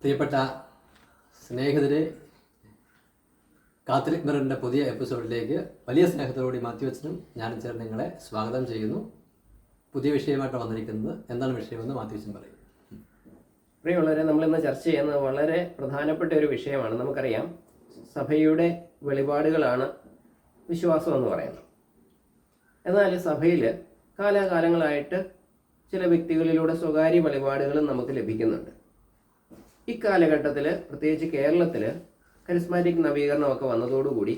പ്രിയപ്പെട്ട സ്നേഹിതരെ കാത്തലിക് മിററിന്റെ പുതിയ എപ്പിസോഡിലേക്ക് വലിയ സ്നേഹത്തോടുകൂടി മാത്യുവച്ചനും ഞാനും ചേർന്ന് നിങ്ങളെ സ്വാഗതം ചെയ്യുന്നു. പുതിയ വിഷയമായിട്ട് വന്നിരിക്കുന്നത് എന്താണ് വിഷയമെന്ന് മാത്യു അച്ഛൻ പറയും. പ്രിയമുള്ളവരെ നമ്മളിന്ന് ചർച്ച ചെയ്യുന്നത് വളരെ പ്രധാനപ്പെട്ട ഒരു വിഷയമാണ്. നമുക്കറിയാം സഭയുടെ വെളിപാടുകളാണ് വിശ്വാസം എന്ന് പറയുന്നത്. എന്നാൽ സഭയിൽ കാലാകാലങ്ങളായിട്ട് ചില വ്യക്തികളിലൂടെ സ്വകാര്യ വെളിപാടുകളും നമുക്ക് ലഭിക്കുന്നുണ്ട്. ഇക്കാലഘട്ടത്തിൽ പ്രത്യേകിച്ച് കേരളത്തിൽ കരിസ്മാറ്റിക് നവീകരണമൊക്കെ വന്നതോടുകൂടി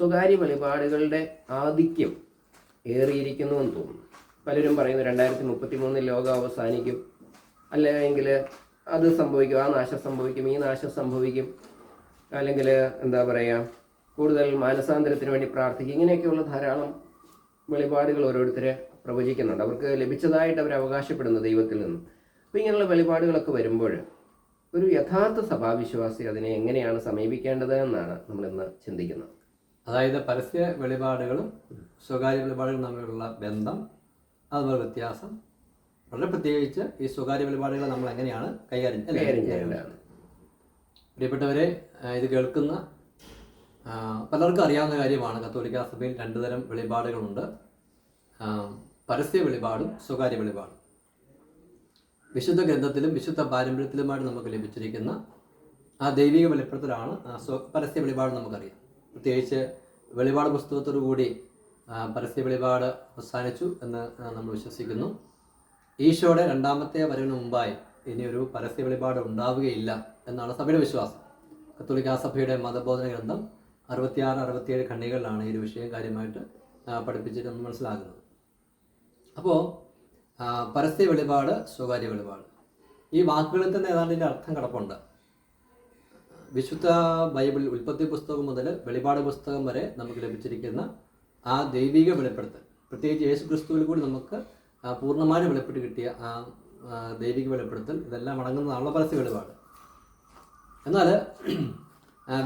സ്വകാര്യ വെളിപാടുകളുടെ ആധിക്യം ഏറിയിരിക്കുന്നു എന്ന് തോന്നുന്നു. പലരും പറയുന്നു രണ്ടായിരത്തി മുപ്പത്തി മൂന്നിൽ ലോകം അവസാനിക്കും. അല്ലെങ്കിൽ അത് സംഭവിക്കും ആ നാശം സംഭവിക്കും ഈ നാശം സംഭവിക്കും. അല്ലെങ്കിൽ എന്താ പറയുക കൂടുതൽ മാനസാന്തരത്തിന് വേണ്ടി പ്രാർത്ഥിക്കും. ഇങ്ങനെയൊക്കെയുള്ള ധാരാളം വെളിപാടുകൾ ഓരോരുത്തരെ പ്രവചിക്കുന്നുണ്ട്. അവർക്ക് ലഭിച്ചതായിട്ട് അവർ അവകാശപ്പെടുന്നു ദൈവത്തിൽ നിന്ന്. അപ്പോൾ ഇങ്ങനെയുള്ള വെളിപാടുകളൊക്കെ വരുമ്പോൾ ഒരു യഥാർത്ഥ സഭാവിശ്വാസി അതിനെ എങ്ങനെയാണ് സമീപിക്കേണ്ടത് എന്നാണ് നമ്മളിന്ന് ചിന്തിക്കുന്നത്. അതായത് പരസ്യ വെളിപാടുകളും സ്വകാര്യ വെളിപാടുകളും തമ്മിലുള്ള ബന്ധം അതുപോലെ വ്യത്യാസം. വളരെ പ്രത്യേകിച്ച് ഈ സ്വകാര്യ വെളിപാടുകൾ നമ്മൾ എങ്ങനെയാണ് കൈകാര്യം? കൈകാര്യം ചെയ്യേണ്ടതാണ്. പ്രിയപ്പെട്ടവരെ ഇത് കേൾക്കുന്ന പലർക്കും അറിയാവുന്ന കാര്യമാണ്. കത്തോലിക്ക സഭയിൽ രണ്ടു തരം വെളിപാടുകളുണ്ട് പരസ്യ വെളിപാടും സ്വകാര്യ വെളിപാടും. വിശുദ്ധ ഗ്രന്ഥത്തിലും വിശുദ്ധ പാരമ്പര്യത്തിലുമായിട്ട് നമുക്ക് ലഭിച്ചിരിക്കുന്ന ആ ദൈവിക വെളിപ്പെടുത്തലാണ് പരസ്യ വെളിപാട് നമുക്കറിയാം. പ്രത്യേകിച്ച് വെളിപാട് പുസ്തകത്തോടു കൂടി പരസ്യ വെളിപാട് അവസാനിച്ചു എന്ന് നമ്മൾ വിശ്വസിക്കുന്നു. ഈശോയുടെ രണ്ടാമത്തെ വരവിന് മുമ്പായി ഇനിയൊരു പരസ്യ വെളിപാട് ഉണ്ടാവുകയില്ല എന്നാണ് സഭയുടെ വിശ്വാസം. കത്തോലിക്ക സഭയുടെ മതബോധന ഗ്രന്ഥം അറുപത്തിയാറ് അറുപത്തിയേഴ് ഖണ്ഡികളിലാണ് ഈ ഒരു വിഷയം കാര്യമായിട്ട് പഠിപ്പിച്ചിട്ട് നമ്മൾ മനസ്സിലാക്കുന്നത്. അപ്പോൾ പരസ്യ വെളിപാട് സ്വകാര്യ വെളിപാട്. ഈ വാക്കുകളിൽ തന്നെ ഏതാണ്ട് ഇതിന്റെ അർത്ഥം കിടപ്പുണ്ട്. വിശുദ്ധ ബൈബിൾ ഉൽപ്പത്തി പുസ്തകം മുതൽ വെളിപാട് പുസ്തകം വരെ നമുക്ക് ലഭിച്ചിരിക്കുന്ന ആ ദൈവിക വെളിപ്പെടുത്തൽ. പ്രത്യേകിച്ച് യേശു ക്രിസ്തുവിൽ കൂടി നമുക്ക് പൂർണമായും വെളിപ്പെട്ട് കിട്ടിയ ആ ദൈവിക വെളിപ്പെടുത്തൽ ഇതെല്ലാം അടങ്ങുന്നതാണല്ലോ പരസ്യ വെളിപാട്. എന്നാൽ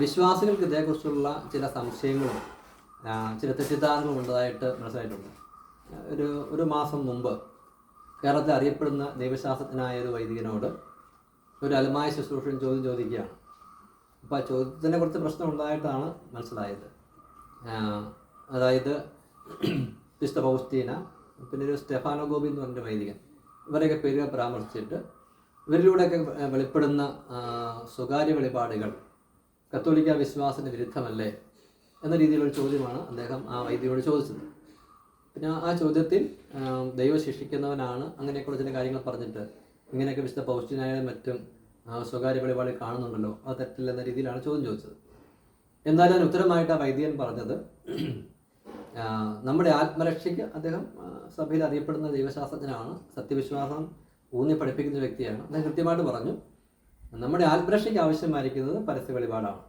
വിശ്വാസികൾക്ക് ഇതേക്കുറിച്ചുള്ള ചില സംശയങ്ങളും ചില തെറ്റിദ്ധാരണകളും ഉള്ളതായിട്ട് മനസ്സിലായിട്ടുണ്ട്. ഒരു ഒരു മാസം മുമ്പ് കേരളത്തിൽ അറിയപ്പെടുന്ന ദൈവശാസ്ത്രജ്ഞനായ ഒരു വൈദികനോട് ഒരു അലമായ ശുശ്രൂഷൻ ചോദ്യം ചോദിക്കുകയാണ്. അപ്പോൾ ആ ചോദ്യത്തിനെ കുറിച്ച് പ്രശ്നം ഉണ്ടായിട്ടാണ് മനസ്സിലായത്. അതായത് വിശുദ്ധ പൗസ്തീന പിന്നെ ഒരു സ്റ്റെഫാനോ ഗോപി എന്ന് പറഞ്ഞ വൈദികൻ. ഇവരെയൊക്കെ പേരുകൾ പരാമർശിച്ചിട്ട് ഇവരിലൂടെയൊക്കെ വെളിപ്പെടുന്ന സ്വകാര്യ വെളിപാടുകൾ കത്തോലിക്ക വിശ്വാസത്തിന് വിരുദ്ധമല്ലേ എന്ന രീതിയിലുള്ള ചോദ്യമാണ് അദ്ദേഹം ആ വൈദികയോട് ചോദിച്ചത്. പിന്നെ ആ ചോദ്യത്തിൽ ദൈവം ശിക്ഷിക്കുന്നവനാണ് അങ്ങനെയൊക്കെയുള്ള ചില കാര്യങ്ങൾ പറഞ്ഞിട്ട് ഇങ്ങനെയൊക്കെ വിശുദ്ധ പൗഷ്ടിനായാലും മറ്റും സ്വകാര്യ വെളിപാടിൽ കാണുന്നുണ്ടല്ലോ അത് തെറ്റില്ലെന്ന രീതിയിലാണ് ചോദ്യം ചോദിച്ചത്. എന്നാലും ഉത്തരമായിട്ട് ആ വൈദ്യൻ പറഞ്ഞത് നമ്മുടെ ആത്മരക്ഷയ്ക്ക് അദ്ദേഹം സഭയിൽ അറിയപ്പെടുന്ന ദൈവശാസ്ത്രജ്ഞനാണ് സത്യവിശ്വാസം ഊന്നി പഠിപ്പിക്കുന്ന വ്യക്തിയാണ്. അദ്ദേഹം കൃത്യമായിട്ട് പറഞ്ഞു നമ്മുടെ ആത്മരക്ഷയ്ക്ക് ആവശ്യമായിരിക്കുന്നത് പരസ്യ വെളിപാടാണ്.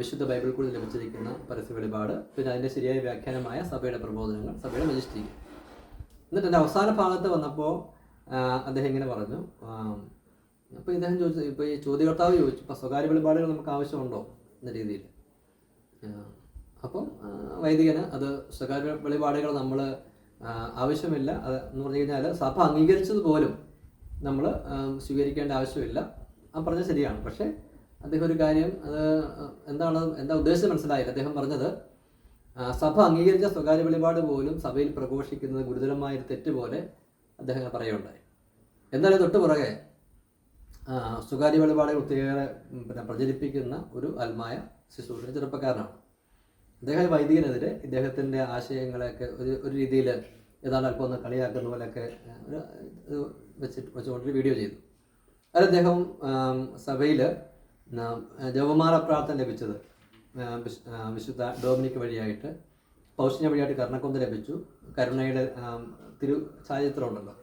വിശുദ്ധ ബൈബിൾ കൂടി ലഭിച്ചിരിക്കുന്ന പരസ്യ വെളിപാട് പിന്നെ അതിന്റെ ശരിയായ വ്യാഖ്യാനമായ സഭയുടെ പ്രബോധനങ്ങൾ സഭയുടെ മജിസ്ട്രിക്ക്. എന്നിട്ട് എന്റെ അവസാന ഭാഗത്ത് വന്നപ്പോൾ അദ്ദേഹം ഇങ്ങനെ പറഞ്ഞു അപ്പോൾ ഇദ്ദേഹം ചോദിച്ചു ഇപ്പോൾ ഈ ചോദ്യകർത്താവ് ചോദിച്ചു ഇപ്പോൾ സ്വകാര്യ വെളിപാടുകൾ നമുക്ക് ആവശ്യമുണ്ടോ എന്ന രീതിയിൽ. അപ്പം വൈദികന് അത് സ്വകാര്യ വെളിപാടുകൾ നമ്മൾ ആവശ്യമില്ല അത് എന്ന് പറഞ്ഞു കഴിഞ്ഞാൽ സഭ അംഗീകരിച്ചത് പോലും നമ്മൾ സ്വീകരിക്കേണ്ട ആവശ്യമില്ല. ആ പറഞ്ഞത് ശരിയാണ്. പക്ഷേ അദ്ദേഹം ഒരു കാര്യം അത് എന്താണ് എന്താ ഉദ്ദേശം മനസ്സിലായില്ല. അദ്ദേഹം പറഞ്ഞത് സഭ അംഗീകരിച്ച സ്വകാര്യ വെളിപാട് പോലും സഭയിൽ പ്രഘോഷിക്കുന്നത് ഗുരുതരമായ ഒരു തെറ്റ് പോലെ അദ്ദേഹം പറയുകയുണ്ടായി. എന്നാലും തൊട്ട് പുറകെ സ്വകാര്യ വെളിപാടുകൾ ഒത്തിരിയേറെ പിന്നെ പ്രചരിപ്പിക്കുന്ന ഒരു അൽമായ ശുശ്രൂഷ ചെറുപ്പക്കാരനാണ്. അദ്ദേഹം വൈദികനെതിരെ ഇദ്ദേഹത്തിന്റെ ആശയങ്ങളെയൊക്കെ ഒരു ഒരു രീതിയിൽ ഏതാണ്ട് അല്പം ഒന്ന് കളിയാക്കുന്ന പോലെയൊക്കെ ഒരു വെച്ചിട്ട് വെച്ചുകൊണ്ടൊരു വീഡിയോ ചെയ്തു. അതിൽ അദ്ദേഹം സഭയിൽ ജവമാല പ്രാർത്ഥന ലഭിച്ചത്. വിശുദ്ധ ഡോമിനിക് വഴിയായിട്ട്. പൗഷ്യ വഴിയായിട്ട് കർണക്കൊന്ത ലഭിച്ചു. കരുണയുടെ തിരു ചാരിത്രം ഉണ്ടല്ലോ.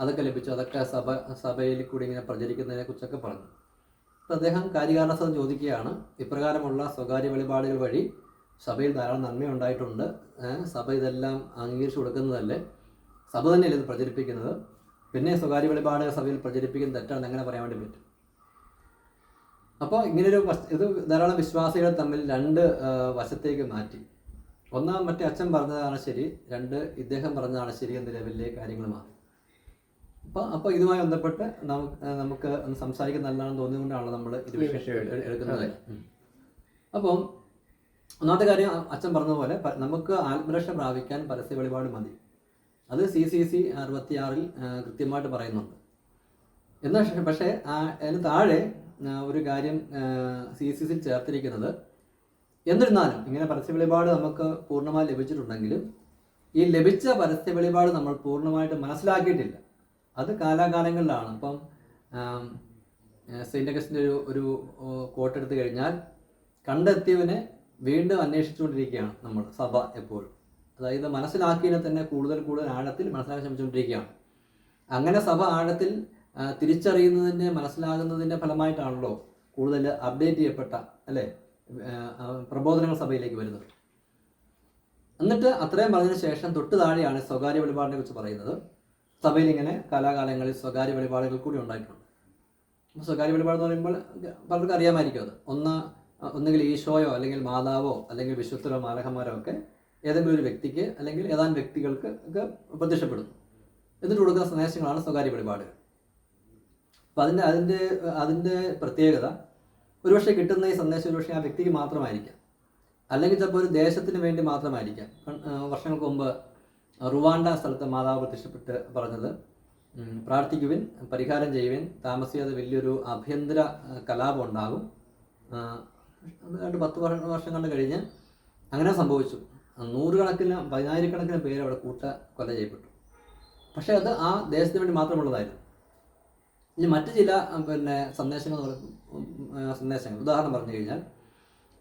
അതൊക്കെ ലഭിച്ചു. അതൊക്കെ സഭ സഭയിൽ കൂടി ഇങ്ങനെ പ്രചരിക്കുന്നതിനെ കുറിച്ചൊക്കെ പറഞ്ഞു. അപ്പോൾ അദ്ദേഹം കാര്യകാരണസ്ഥം ചോദിക്കുകയാണ്. ഇപ്രകാരമുള്ള സ്വകാര്യ വെളിപാടുകൾ വഴി സഭയിൽ ധാരാളം നന്മയുണ്ടായിട്ടുണ്ട് സഭ ഇതെല്ലാം അംഗീകരിച്ചു കൊടുക്കുന്നതല്ലേ? സഭ തന്നെയല്ലേ ഇത് പ്രചരിപ്പിക്കുന്നത്? പിന്നെ സ്വകാര്യ വെളിപാടുകൾ സഭയിൽ പ്രചരിപ്പിക്കുന്നത് തെറ്റാണെന്ന് എങ്ങനെ പറയാൻ വേണ്ടി പറ്റും? അപ്പോൾ ഇങ്ങനൊരു ഒരു ഇത് ധാരാളം വിശ്വാസികൾ തമ്മിൽ രണ്ട് വശത്തേക്ക് മാറ്റി. ഒന്നാം മറ്റേ അച്ഛൻ പറഞ്ഞതാണ് ശരി രണ്ട് ഇദ്ദേഹം പറഞ്ഞതാണ് ശരി എന്ന ലെവലിലെ കാര്യങ്ങൾ മാറി അപ്പോൾ അപ്പോൾ ഇതുമായി ബന്ധപ്പെട്ട് നമുക്ക് നമുക്ക് ഒന്ന് സംസാരിക്കാൻ നല്ലതാണെന്ന് തോന്നിയതുകൊണ്ടാണ് നമ്മൾ ഇത് എടുക്കുന്നത്. അപ്പം ഒന്നാമത്തെ കാര്യം അച്ഛൻ പറഞ്ഞതുപോലെ നമുക്ക് ആത്മരക്ഷ പ്രാപിക്കാൻ പരസ്യ വെളിപാട് മതി. അത് സി സി സി അറുപത്തിയാറിൽ കൃത്യമായിട്ട് പറയുന്നുണ്ട്. എന്നാൽ പക്ഷേ- അതിന് താഴെ ഒരു കാര്യം സി സി സിയിൽ ചേർത്തിരിക്കുന്നത് എന്നിരുന്നാലും ഇങ്ങനെ പരസ്യ വെളിപാട് നമുക്ക് പൂർണമായി ലഭിച്ചിട്ടുണ്ടെങ്കിലും ഈ ലഭിച്ച പരസ്യ വെളിപാട് നമ്മൾ പൂർണമായിട്ട് മനസ്സിലാക്കിയിട്ടില്ല. അത് കാലാകാലങ്ങളിലാണ്. ഇപ്പം സെയിന്റ് അഗസ്റ്റിന്റെ ഒരു ഒരു കോട്ട് എടുത്തു കഴിഞ്ഞാൽ കണ്ടെത്തിയവനെ വീണ്ടും അന്വേഷിച്ചുകൊണ്ടിരിക്കുകയാണ് നമ്മൾ സഭ എപ്പോഴും. അതായത് മനസ്സിലാക്കിയതിനെ തന്നെ കൂടുതൽ കൂടുതൽ ആഴത്തിൽ മനസ്സിലാക്കാൻ ശ്രമിച്ചുകൊണ്ടിരിക്കുകയാണ്. അങ്ങനെ സഭ ആഴത്തിൽ തിരിച്ചറിയുന്നതിന്റെ മനസ്സിലാകുന്നതിന്റെ ഫലമായിട്ടാണല്ലോ കൂടുതൽ അപ്ഡേറ്റ് ചെയ്യപ്പെട്ട അല്ലേ? പ്രബോധനങ്ങൾ സഭയിലേക്ക് വരുന്നത്. എന്നിട്ട് അത്രയും പറഞ്ഞതിന് ശേഷം തൊട്ട് താഴെയാണ് സ്വകാര്യ വെളിപാടിനെ കുറിച്ച് പറയുന്നത്. സഭയിൽ ഇങ്ങനെ കാലാകാലങ്ങളിൽ സ്വകാര്യ വെളിപാടുകൾ കൂടി ഉണ്ടായിട്ടുണ്ട്. അപ്പോൾ സ്വകാര്യ വെളിപാട് എന്ന് പറയുമ്പോൾ പലർക്കും അറിയാമായിരിക്കും അത്. ഒന്ന് ഒന്നുകിൽ ഈശോയോ അല്ലെങ്കിൽ മാതാവോ അല്ലെങ്കിൽ വിശുദ്ധരോ മാലഹന്മാരോ ഒക്കെ ഏതെങ്കിലും ഒരു വ്യക്തിക്ക് അല്ലെങ്കിൽ ഏതാനും വ്യക്തികൾക്ക് ഒക്കെ പ്രത്യക്ഷപ്പെടുന്നു. എന്നിട്ട് കൊടുക്കുന്ന സന്ദേശങ്ങളാണ് സ്വകാര്യ വെളിപാടുകൾ. അപ്പം അതിന്റെ അതിന്റെ അതിന്റെ പ്രത്യേകത ഒരുപക്ഷെ കിട്ടുന്ന ഈ സന്ദേശം ഒരുപക്ഷെ ആ വ്യക്തിക്ക് മാത്രമായിരിക്കാം. അല്ലെങ്കിൽ ചിലപ്പോൾ ഒരു ദേശത്തിന് വേണ്ടി മാത്രമായിരിക്കാം. വർഷങ്ങൾക്ക് മുമ്പ് റുവാണ്ട സ്ഥലത്ത് മാതാവ് പ്രത്യക്ഷപ്പെട്ട് പറഞ്ഞത് പ്രാർത്ഥിക്കുവിൻ പരിഹാരം ചെയ്യുവിൻ താമസിയാതെ വലിയൊരു ആഭ്യന്തര കലാപം ഉണ്ടാകും. കണ്ട് പത്ത് വർഷം കണ്ട് കഴിഞ്ഞ് അങ്ങനെ സംഭവിച്ചു. നൂറുകണക്കിന് പതിനായിരക്കണക്കിന് പേര് അവിടെ കൂട്ട കൊല ചെയ്യപ്പെട്ടു. പക്ഷേ അത് ആ ദേശത്തിന് വേണ്ടി മാത്രമുള്ളതായിരുന്നു. ഇനി മറ്റു ചില പിന്നെ സന്ദേശങ്ങൾ സന്ദേശങ്ങൾ. ഉദാഹരണം പറഞ്ഞു കഴിഞ്ഞാൽ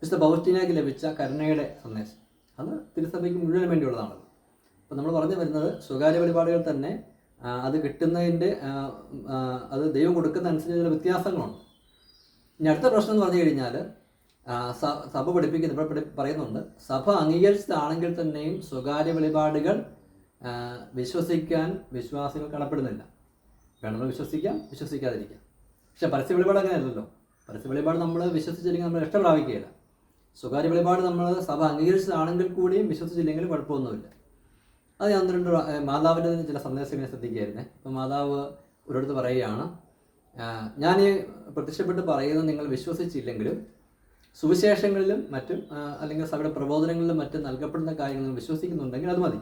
വിശുദ്ധ പൗസ്റ്റിനയ്ക്ക് ലഭിച്ച കരുണയുടെ സന്ദേശം. അത് തിരുസഭയ്ക്ക് മുഴുവൻ വേണ്ടിയുള്ളതാണല്ലോ അപ്പോൾ നമ്മൾ പറഞ്ഞു വരുന്നത് സ്വകാര്യ പരിപാടികൾ തന്നെ അത് കിട്ടുന്നതിന്റെ അത് ദൈവം കൊടുക്കുന്ന അനുസരിച്ച് ചില വ്യത്യാസങ്ങളുണ്ട്. ഇനി അടുത്ത പ്രശ്നം എന്ന് പറഞ്ഞു കഴിഞ്ഞാൽ സഭ പഠിപ്പിക്കുന്ന ഇവിടെ പറയുന്നുണ്ട് സഭ അംഗീകരിച്ചതാണെങ്കിൽ തന്നെയും സ്വകാര്യ വെളിപാടുകൾ വിശ്വസിക്കാൻ വിശ്വാസികൾ കടപ്പെടുന്നില്ല. വേണമെങ്കിൽ വിശ്വസിക്കാം വിശ്വസിക്കാതിരിക്കാം പക്ഷെ പരസ്യ വെളിപാട് അങ്ങനെയല്ലല്ലോ. പരസ്യ വെളിപാട് നമ്മൾ വിശ്വസിച്ചില്ലെങ്കിൽ നമ്മൾ രക്ഷ പ്രാപിക്കുകയില്ല. സ്വകാര്യ വെളിപാട് നമ്മൾ സഭ അംഗീകരിച്ചതാണെങ്കിൽ കൂടിയും വിശ്വസിച്ചില്ലെങ്കിൽ കുഴപ്പമൊന്നുമില്ല. അത് ഞാൻ ഒന്ന് രണ്ട് മാതാവിന്റെ ചില ഞാൻ ശ്രദ്ധിക്കുകയായിരുന്നേ. ഇപ്പം മാതാവ് ഒരിടത്ത് പറയുകയാണ് ഞാൻ ഈ പ്രത്യക്ഷപ്പെട്ട് പറയുന്നത് നിങ്ങൾ വിശ്വസിച്ചില്ലെങ്കിലും സുവിശേഷങ്ങളിലും മറ്റും അല്ലെങ്കിൽ സഭയുടെ പ്രബോധനങ്ങളിലും മറ്റും നൽകപ്പെടുന്ന കാര്യങ്ങൾ വിശ്വസിക്കുന്നുണ്ടെങ്കിൽ അത് മതി.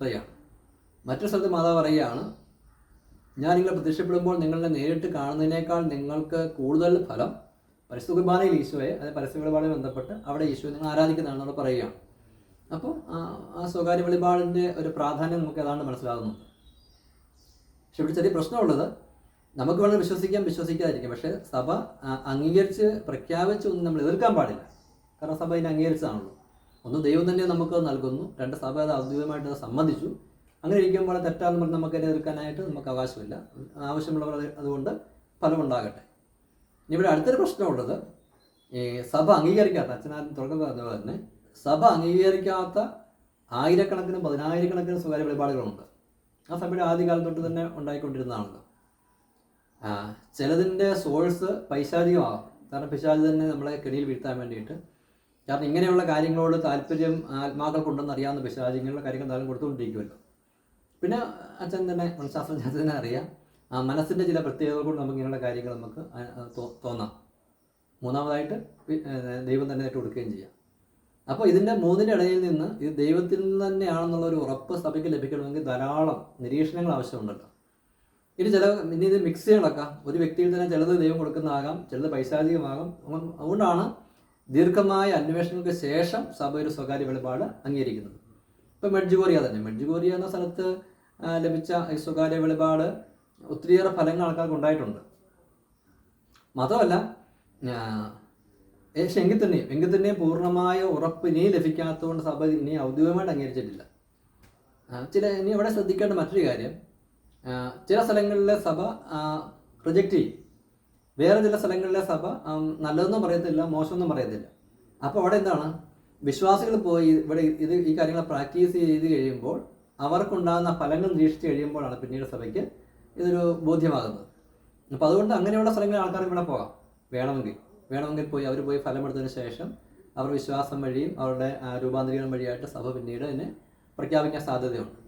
പറയുകയാണ് മറ്റൊരു സ്ഥലത്ത് മാതാവ് പറയുകയാണ് ഞാൻ നിങ്ങളെ പ്രത്യക്ഷപ്പെടുമ്പോൾ നിങ്ങളെ നേരിട്ട് കാണുന്നതിനേക്കാൾ നിങ്ങൾക്ക് കൂടുതൽ ഫലം പരസ്യകുർബാനയിൽ കുർബാനയിൽ ഈശോയെ അത് പരസ്യ വെളിപാടുമായി ബന്ധപ്പെട്ട് അവിടെ ഈശോയെ നിങ്ങൾ ആരാധിക്കുന്നതാണ് അവിടെ പറയുകയാണ്. അപ്പോൾ ആ- സ്വകാര്യ വെളിപാടിന്റെ ഒരു പ്രാധാന്യം നമുക്ക് ഏതാണ്ട് മനസ്സിലാകുന്നുണ്ട് പക്ഷെ ഇവിടെ ചെറിയ പ്രശ്നമുള്ളത് നമുക്ക് വേണമെങ്കിൽ വിശ്വസിക്കാം വിശ്വസിക്കാതിരിക്കാം. പക്ഷേ സഭ അംഗീകരിച്ച് പ്രഖ്യാപിച്ച് ഒന്നും നമ്മൾ എതിർക്കാൻ പാടില്ല. കാരണം സഭ ഇതിനെ അംഗീകരിച്ചതാണല്ലോ. ഒന്ന് ദൈവം തന്നെ നമുക്ക് നൽകുന്നു. രണ്ട് സഭ അത് ഔദ്യോഗികമായിട്ട് സമ്മതിച്ചു. അങ്ങനെ ഇരിക്കുമ്പോൾ തെറ്റാന്ന് പറഞ്ഞ് നമുക്ക് എതിർക്കാനായിട്ട് നമുക്ക് അവകാശമില്ല. ആവശ്യമുള്ളവർ അത് അതുകൊണ്ട് ഫലമുണ്ടാകട്ടെ. ഇവിടെ അടുത്തൊരു പ്രശ്നമുള്ളത് ഈ സഭ അംഗീകരിക്കാത്ത അച്ഛനാദ്യം തുടക്കം പറഞ്ഞ തന്നെ സഭ അംഗീകരിക്കാത്ത ആയിരക്കണക്കിന് പതിനായിരക്കണക്കിന് സ്വകാര്യ വെളിപാടുകളുണ്ട് ആ സഭയുടെ ആദ്യകാലം തൊട്ട് തന്നെ ഉണ്ടായിക്കൊണ്ടിരുന്നതാണല്ലോ. ചിലതിന്റെ സോഴ്സ് പൈശാചികമാകാം. കാരണം പിശാചി തന്നെ നമ്മളെ കെണിയിൽ വീഴ്ത്താൻ വേണ്ടിയിട്ട്. കാരണം ഇങ്ങനെയുള്ള കാര്യങ്ങളോട് താല്പര്യം ആത്മാക്കൾക്കുണ്ടെന്ന് അറിയാവുന്ന പിശാചി ഇങ്ങനെയുള്ള കാര്യങ്ങൾ എന്തായാലും കൊടുത്തുകൊണ്ടിരിക്കുമല്ലോ. പിന്നെ അച്ഛൻ തന്നെ മനഃശാസ്ത്രജ്ഞ തന്നെ അറിയാം. ആ മനസ്സിന്റെ ചില പ്രത്യേകതകൾ കൊണ്ട് നമുക്ക് ഇങ്ങനെയുള്ള കാര്യങ്ങൾ നമുക്ക് തോന്നാം. മൂന്നാമതായിട്ട് ദൈവം തന്നെ ആയിട്ട് കൊടുക്കുകയും ചെയ്യാം. അപ്പോൾ ഇതിന്റെ മൂന്നിന്റെ ഇടയിൽ നിന്ന് ഇത് ദൈവത്തിൽ നിന്ന് തന്നെയാണെന്നുള്ള ഒരു ഉറപ്പ് സഭയ്ക്ക് ലഭിക്കണമെങ്കിൽ ധാരാളം നിരീക്ഷണങ്ങൾ ആവശ്യമുണ്ടല്ലോ. ഇനി ചില ഇനി ഇത് മിക്സ് ചെയ്യണക്കാം. ഒരു വ്യക്തിയിൽ തന്നെ ചിലത് ദൈവം കൊടുക്കുന്നതാകാം ചിലത് പൈശാചികമാകാം. അതുകൊണ്ടാണ് ദീർഘമായ അന്വേഷണങ്ങൾക്ക് ശേഷം സഭ ഒരു സ്വകാര്യ വെളിപാട് അംഗീകരിക്കുന്നത്. ഇപ്പം മെഡ്ജുഗോറിയ തന്നെ. മെഡ്ജുഗോറിയ എന്ന സ്ഥലത്ത് ലഭിച്ച സ്വകാര്യ വെളിപാട് ഒത്തിരിയേറെ ഫലങ്ങൾ ആൾക്കാർക്ക് ഉണ്ടായിട്ടുണ്ട്. മാത്രമല്ല പക്ഷെ എങ്കിൽ തന്നെയും എങ്കിൽ തന്നെയും പൂർണമായ ഉറപ്പ് ഇനിയും ലഭിക്കാത്തതുകൊണ്ട് സഭ ഇനി ഔദ്യോഗികമായിട്ട് അംഗീകരിച്ചിട്ടില്ല. ചില ഇനി ഇവിടെ ശ്രദ്ധിക്കേണ്ട മറ്റൊരു കാര്യം ചില സ്ഥലങ്ങളിലെ സഭ റിജക്റ്റ് ചെയ്യും. വേറെ ചില സ്ഥലങ്ങളിലെ സഭ നല്ലതെന്നും പറയത്തില്ല മോശമൊന്നും പറയത്തില്ല. അപ്പോൾ അവിടെ എന്താണ്? വിശ്വാസികൾ പോയി ഇവിടെ ഇത് ഈ കാര്യങ്ങൾ പ്രാക്ടീസ് ചെയ്ത് കഴിയുമ്പോൾ അവർക്കുണ്ടാകുന്ന ഫലങ്ങൾ നിരീക്ഷിച്ച് കഴിയുമ്പോഴാണ് പിന്നീട് സഭയ്ക്ക് ഇതൊരു ബോധ്യമാകുന്നത്. അപ്പോൾ അതുകൊണ്ട് അങ്ങനെയുള്ള സ്ഥലങ്ങളിൽ ആൾക്കാർ ഇവിടെ പോകാം. വേണമെങ്കിൽ. വേണമെങ്കിൽ പോയി അവർ പോയി ഫലമെടുത്തതിന് ശേഷം അവർ വിശ്വാസം വഴിയും അവരുടെ രൂപാന്തരീകരണം വഴിയായിട്ട് സഭ പിന്നീട് അതിനെ പ്രഖ്യാപിക്കാൻ സാധ്യതയുണ്ട്.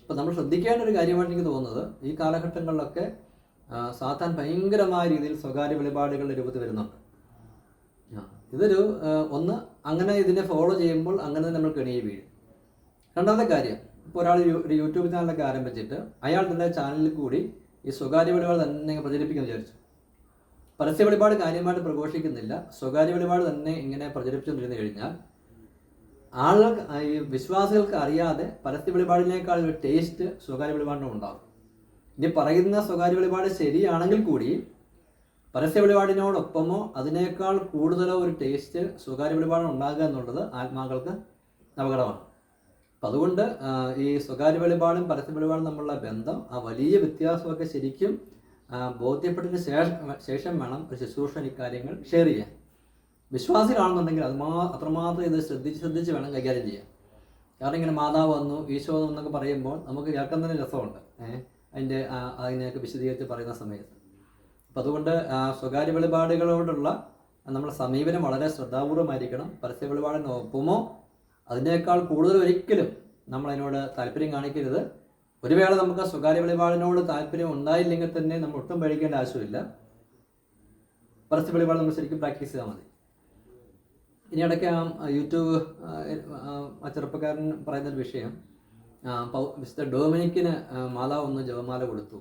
അപ്പോൾ നമ്മൾ ശ്രദ്ധിക്കേണ്ട ഒരു കാര്യമായിട്ട് എനിക്ക് തോന്നുന്നത് ഈ കാലഘട്ടങ്ങളിലൊക്കെ സാത്താൻ ഭയങ്കരമായ രീതിയിൽ സ്വകാര്യ വെളിപാടുകളുടെ രൂപത്തിൽ വരുന്നുണ്ട്. ഇതൊരു ഒന്ന് അങ്ങനെ ഇതിനെ ഫോളോ ചെയ്യുമ്പോൾ അങ്ങനെ നമ്മൾ കെണിയിൽ വീഴും. രണ്ടാമത്തെ കാര്യം ഇപ്പോൾ ഒരാൾ ഒരു യൂട്യൂബ് ചാനലൊക്കെ ആരംഭിച്ചിട്ട് അയാൾ തന്നെ ചാനലിൽ കൂടി ഈ സ്വകാര്യ വെളിപാട് തന്നെ പ്രചരിപ്പിക്കാൻ വിചാരിച്ചു. പരസ്യ വെളിപാട് കാര്യമായിട്ട് പ്രഘോഷിക്കുന്നില്ല. സ്വകാര്യ വെളിപാട് തന്നെ ഇങ്ങനെ പ്രചരിപ്പിച്ചുകൊണ്ടിരുന്നു കഴിഞ്ഞാൽ ആളുകൾ ഈ വിശ്വാസികൾക്ക് അറിയാതെ പരസ്യ വെളിപാടിനേക്കാൾ ഒരു ടേസ്റ്റ് സ്വകാര്യ വെളിപാടിനും ഉണ്ടാകും. ഇനി പറയുന്ന സ്വകാര്യ വെളിപാട് ശരിയാണെങ്കിൽ കൂടി പരസ്യ വെളിപാടിനോടൊപ്പമോ അതിനേക്കാൾ കൂടുതലോ ഒരു ടേസ്റ്റ് സ്വകാര്യ വെളിപാടിന് ഉണ്ടാകുക എന്നുള്ളത് ആത്മാക്കൾക്ക് അപകടമാണ്. അപ്പം അതുകൊണ്ട് ഈ സ്വകാര്യ വെളിപാടും പരസ്യ വെളിപാടും തമ്മിലുള്ള ബന്ധം ആ വലിയ വ്യത്യാസമൊക്കെ ശരിക്കും ബോധ്യപ്പെട്ടതിന് ശേഷം ശേഷം വേണം ഒരു ശുശ്രൂഷ ഇക്കാര്യങ്ങൾ ഷെയർ ചെയ്യാൻ. വിശ്വാസികളാണെന്നുണ്ടെങ്കിൽ അത് മാ അത്രമാത്രം ഇത് ശ്രദ്ധിച്ച് ശ്രദ്ധിച്ച് വേണം കൈകാര്യം ചെയ്യാൻ. കാരണം ഇങ്ങനെ മാതാവ് വന്നു ഈശോ എന്നൊക്കെ പറയുമ്പോൾ നമുക്ക് കേൾക്കുന്നതിന് രസമുണ്ട്. ഏഹ് അതിന്റെ അതിനെയൊക്കെ വിശദീകരിച്ച് പറയുന്ന സമയത്ത്. അപ്പം അതുകൊണ്ട് സ്വകാര്യ വെളിപാടുകളോടുള്ള നമ്മുടെ സമീപനം വളരെ ശ്രദ്ധാപൂർവമായിരിക്കണം. പരസ്യ വെളിപാടിനൊപ്പമോ അതിനേക്കാൾ കൂടുതൽ ഒരിക്കലും നമ്മൾ അതിനോട് താല്പര്യം കാണിക്കരുത്. ഒരു വേള നമുക്ക് സ്വകാര്യ വെളിപാടിനോട് താല്പര്യം ഉണ്ടായില്ലെങ്കിൽ തന്നെ നമ്മൾ ഒട്ടും പേടിക്കേണ്ട ആവശ്യമില്ല. പരസ്യ വെളിപാട് നമ്മൾ ശരിക്കും പ്രാക്ടീസ് ചെയ്താൽ മതി. ഇനി ഇടയ്ക്ക് യൂട്യൂബ് ചെറുപ്പക്കാരൻ പറയുന്ന ഒരു വിഷയം. മിസ്റ്റർ ഡൊമിനിക്കിന് മാതാവ് ഒന്ന് ജപമാല കൊടുത്തു.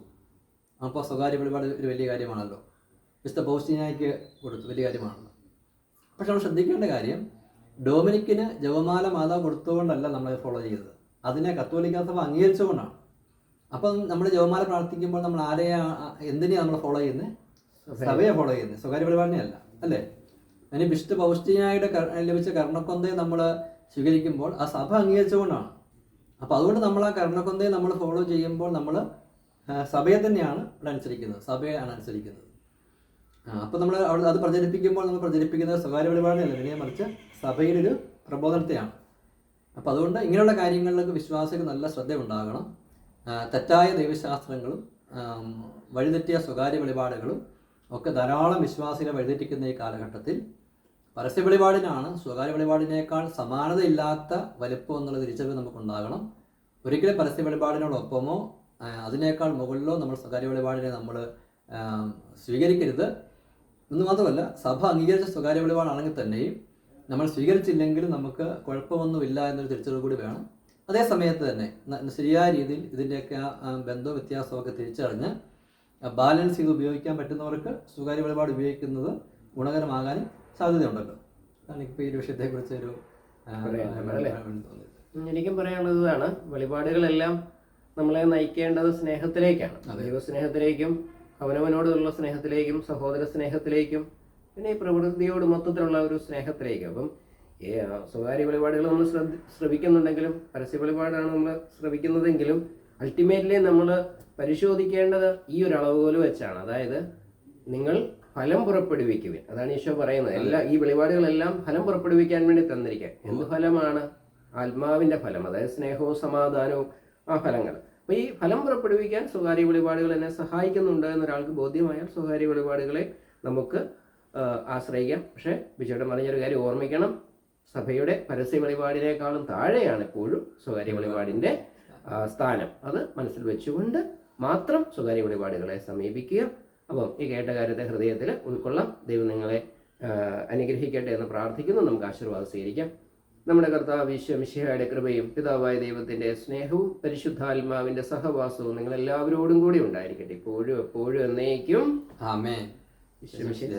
അപ്പോൾ സ്വകാര്യ വെളിപാട് ഒരു വലിയ കാര്യമാണല്ലോ. മിസ്റ്റർ പൗസ്റ്റിനായിക്ക് കൊടുത്തു വലിയ കാര്യമാണല്ലോ. പക്ഷെ നമ്മൾ ശ്രദ്ധിക്കേണ്ട കാര്യം ഡൊമിനിക്കിന് ജപമാല മാതാവ് കൊടുത്തുകൊണ്ടല്ല നമ്മൾ ഫോളോ ചെയ്തത്. അതിനെ കത്തോലിക്ക അംഗീകരിച്ചുകൊണ്ടാണ് അപ്പം നമ്മൾ ജപമാല പ്രാർത്ഥിക്കുമ്പോൾ നമ്മൾ ആരെയാ എന്തിനെയാണ് നമ്മൾ ഫോളോ ചെയ്യുന്നത് സഭയെ ഫോളോ ചെയ്യുന്നത് സ്വകാര്യ വെളിപാടിനെ അല്ല. അല്ലേ? അതിന് വിശുദ്ധ പൗഷ്ടിനായിട്ട് ലഭിച്ച കർണക്കൊന്തയെ നമ്മൾ സ്വീകരിക്കുമ്പോൾ ആ സഭ അംഗീകരിച്ചുകൊണ്ടാണ് അപ്പോൾ അതുകൊണ്ട് നമ്മൾ ആ കർണക്കൊന്തയെ നമ്മൾ ഫോളോ ചെയ്യുമ്പോൾ നമ്മൾ സഭയെ തന്നെയാണ് ഇവിടെ അനുസരിക്കുന്നത്. സഭയാണ് അനുസരിക്കുന്നത്. അപ്പോൾ നമ്മൾ അവിടെ അത് പ്രചരിപ്പിക്കുമ്പോൾ നമ്മൾ പ്രചരിപ്പിക്കുന്നത് സ്വകാര്യ പരിപാടിയല്ല നേരെ മറിച്ച് സഭയുടെ ഒരു പ്രബോധനത്തെയാണ്. അപ്പോൾ അതുകൊണ്ട് ഇങ്ങനെയുള്ള കാര്യങ്ങളിലൊക്കെ വിശ്വാസികൾ നല്ല ശ്രദ്ധ ഉണ്ടാകണം തെറ്റായ ദൈവശാസ്ത്രങ്ങളും വഴിതെറ്റിയ സ്വകാര്യ വെളിപാടുകളും ഒക്കെ ധാരാളം വിശ്വാസികളെ വഴിതെറ്റിക്കുന്ന ഈ കാലഘട്ടത്തിൽ പരസ്യ വെളിപാടിനാണ് സ്വകാര്യ വെളിപാടിനേക്കാൾ സമാനതയില്ലാത്ത വലിപ്പം എന്നുള്ള തിരിച്ചറിവ് നമുക്കുണ്ടാകണം. ഒരിക്കലും പരസ്യ വെളിപാടിനോടൊപ്പമോ അതിനേക്കാൾ മുകളിലോ നമ്മൾ സ്വകാര്യ വെളിപാടിനെ നമ്മൾ സ്വീകരിക്കരുത്. എന്ന് മാത്രമല്ല സഭ അംഗീകരിച്ച സ്വകാര്യ വെളിപാടാണെങ്കിൽ തന്നെയും നമ്മൾ സ്വീകരിച്ചില്ലെങ്കിൽ നമുക്ക് കുഴപ്പമൊന്നുമില്ല എന്നൊരു തിരിച്ചറിവ് കൂടി വേണം. അതേ സമയത്ത് തന്നെ ശരിയായ രീതിയിൽ ഇതിന്റെയൊക്കെ ബന്ധവും വ്യത്യാസമൊക്കെ തിരിച്ചറിഞ്ഞ് ബാലൻസ് ചെയ്ത് ഉപയോഗിക്കാൻ പറ്റുന്നവർക്ക് സ്വകാര്യ വെളിപാട് ഉപയോഗിക്കുന്നത് ഗുണകരമാകാനും സാധ്യതയുണ്ടല്ലോ. അതാണ് ഇപ്പോൾ ഈ ഒരു വിഷയത്തെക്കുറിച്ച് ഒരു എനിക്കും പറയാനുള്ളതാണ് വെളിപാടുകളെല്ലാം നമ്മളെ നയിക്കേണ്ടത് സ്നേഹത്തിലേക്കാണ്. ദൈവസ്നേഹത്തിലേക്കും അവനവനോടുള്ള സ്നേഹത്തിലേക്കും സഹോദര സ്നേഹത്തിലേക്കും പിന്നെ ഈ പ്രകൃതിയോട് മൊത്തത്തിലുള്ള ഒരു സ്നേഹത്തിലേക്കും. അപ്പം ഈ സ്വകാര്യ വെളിപാടുകൾ നമ്മൾ ശ്രദ്ധ ശ്രവിക്കുന്നുണ്ടെങ്കിലും പരസ്യ വെളിപാടാണ് നമ്മൾ ശ്രവിക്കുന്നതെങ്കിലും അൾട്ടിമേറ്റ്ലി നമ്മൾ പരിശോധിക്കേണ്ടത് ഈ ഒരു അളവുകോൽ വെച്ചാണ്. അതായത് നിങ്ങൾ ഫലം പുറപ്പെടുവിക്കുവിൻ. അതാണ് ഈശോ പറയുന്നത്. എല്ലാ ഈ വെളിപാടുകളെല്ലാം ഫലം പുറപ്പെടുവിക്കാൻ വേണ്ടി തന്നിരിക്കുക. എന്ത് ഫലമാണ്? ആത്മാവിന്റെ ഫലം. അതായത് സ്നേഹവും സമാധാനവും ആ ഫലങ്ങൾ. അപ്പൊ ഈ ഫലം പുറപ്പെടുവിക്കാൻ സ്വകാര്യ വെളിപാടുകൾ എന്നെ സഹായിക്കുന്നുണ്ട് എന്നൊരാൾക്ക് ബോധ്യമായാൽ സ്വകാര്യ വെളിപാടുകളെ നമുക്ക് ആശ്രയിക്കാം. പക്ഷേ ബിജോയുടെ പറഞ്ഞൊരു കാര്യം ഓർമ്മിക്കണം. സഭയുടെ പരസ്യ വെളിപാടിനേക്കാളും താഴെയാണ് എപ്പോഴും സ്വകാര്യ വെളിപാടിന്റെ സ്ഥാനം. അത് മനസ്സിൽ വെച്ചുകൊണ്ട് മാത്രം സ്വകാര്യ വെളിപാടുകളെ സമീപിക്കുക. അപ്പം ഈ കേട്ട കാര്യത്തെ ഹൃദയത്തിൽ ഉൾക്കൊള്ളാം. ദൈവം നിങ്ങളെ അനുഗ്രഹിക്കട്ടെ എന്ന് പ്രാർത്ഥിക്കുന്നു. നമുക്ക് ആശീർവാദം സ്വീകരിക്കാം. നമ്മുടെ കർത്താവ് വിശ്വമിശിഹയുടെ കൃപയും പിതാവായ ദൈവത്തിന്റെ സ്നേഹവും പരിശുദ്ധാത്മാവിന്റെ സഹവാസവും നിങ്ങൾ എല്ലാവരോടും കൂടി ഉണ്ടായിരിക്കട്ടെ. ഇപ്പോഴും എപ്പോഴും എന്നേക്കും. ആമേ വിശ്വമിശിഹ